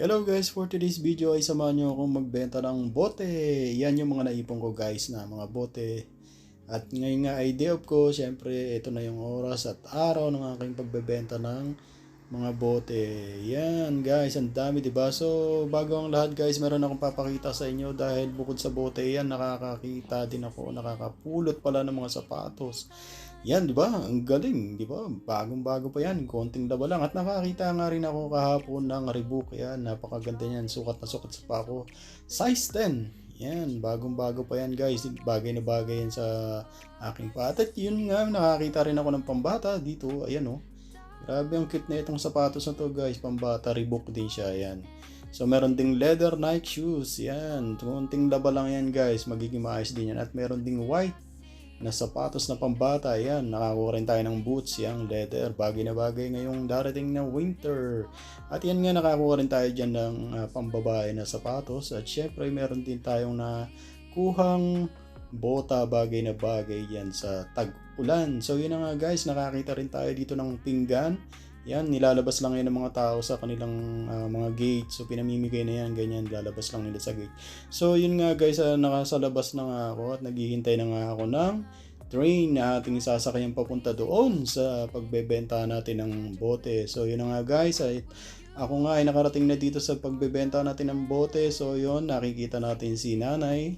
Hello guys, for today's video ay samahan nyo akong magbenta ng bote. Yan yung mga naipon ko guys na mga bote. At ngayon nga ay day off ko, syempre ito na yung oras at araw ng aking pagbebenta ng mga bote. Yan guys, ang dami 'di ba? So bago ang lahat guys, meron akong papakita sa inyo dahil bukod sa bote yan, nakakakita din ako, nakakapulot pala ng mga sapatos. Yan, di ba? Ang galing, di ba? Bagong-bago pa yan, konting laba lang. At nakakita nga rin ako kahapon ng Reebok. Yan, napakaganda yan. Sukat na sukat sa pa ako. Size 10. Yan, bagong-bago pa yan guys. Bagay na bagay yan sa aking pa. At yun nga, nakakita rin ako ng pambata dito. Ayan oh. Grabe ang cute na itong sapatos na to guys. Pambata, Reebok din siya. Yan. So meron ding leather Nike shoes. Yan. Kunting laba lang yan guys. Magiging maayos din yan. At meron ding white na sapatos na pambata. Yan, nakakuha rin tayo ng boots, yung leather. Bagay na bagay ngayong darating na winter. At yan nga, nakakuha rin tayo dyan ng uh, pambabae na sapatos. At syempre, meron din tayong na kuhang bota bagay na bagay yan sa tag-ulan. So yun na nga guys, nakakita rin tayo dito ng pinggan. Yan, nilalabas lang yan ng mga tao sa kanilang uh, mga gate. So, pinamimigay na yan, ganyan, nilalabas lang nila sa gate. So, yun nga guys, uh, nakasalabas na nga ako at naghihintay na nga ako ng train na ating sasakyan papunta doon sa pagbebenta natin ng bote. So, yun na nga guys, ay, ako nga ay nakarating na dito sa pagbebenta natin ng bote. So, yun, nakikita natin si nanay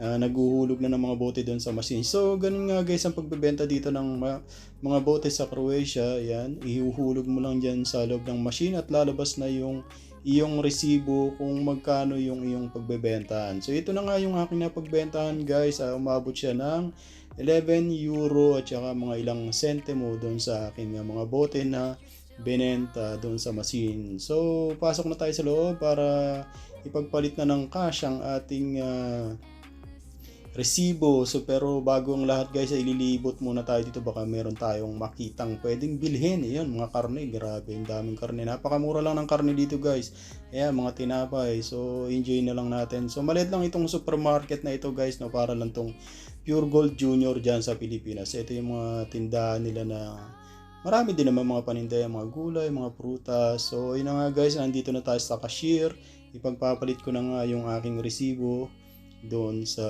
uh, naghuhulog na ng mga bote doon sa machine. So, ganun nga guys ang pagbebenta dito ng mga, mga bote sa Croatia. Yan, ihuhulog mo lang dyan sa loob ng machine at lalabas na yung iyong resibo kung magkano yung iyong pagbebentahan. So, ito na nga yung aking napagbentahan guys. Uh, umabot siya ng 11 euro at saka mga ilang sentimo doon sa aking uh, mga bote na benenta doon sa machine. So, pasok na tayo sa loob para ipagpalit na ng cash ang ating uh, resibo. So pero bago ang lahat guys ay ililibot muna tayo dito baka meron tayong makitang pwedeng bilhin. Ayun mga karne, grabe yung daming karne. Napakamura lang ng karne dito guys. Ayan mga tinapay. So enjoy na lang natin. So maliit lang itong supermarket na ito guys no para lang tong Pure Gold Junior dyan sa Pilipinas. Ito yung mga tindahan nila na Marami din naman mga paninday, mga gulay, mga prutas. So, yun na nga guys, nandito na tayo sa cashier. Ipagpapalit ko na nga yung aking resibo doon sa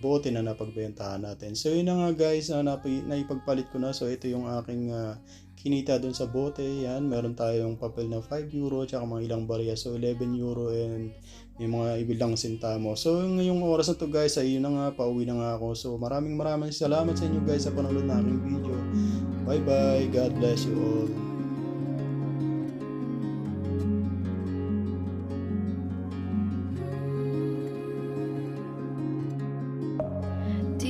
bote na napagbentahan natin. So yun na nga guys, na nap- naipagpalit ko na. So ito yung aking uh, kinita doon sa bote. Yan, meron tayong papel na 5 euro tsaka mga ilang barya. So 11 euro and may mga ibilang sentamo. So ngayong oras na to guys, ay yun na nga, pauwi na nga ako. So maraming maraming salamat sa inyo guys sa panonood ng aking video. Bye bye, God bless you all.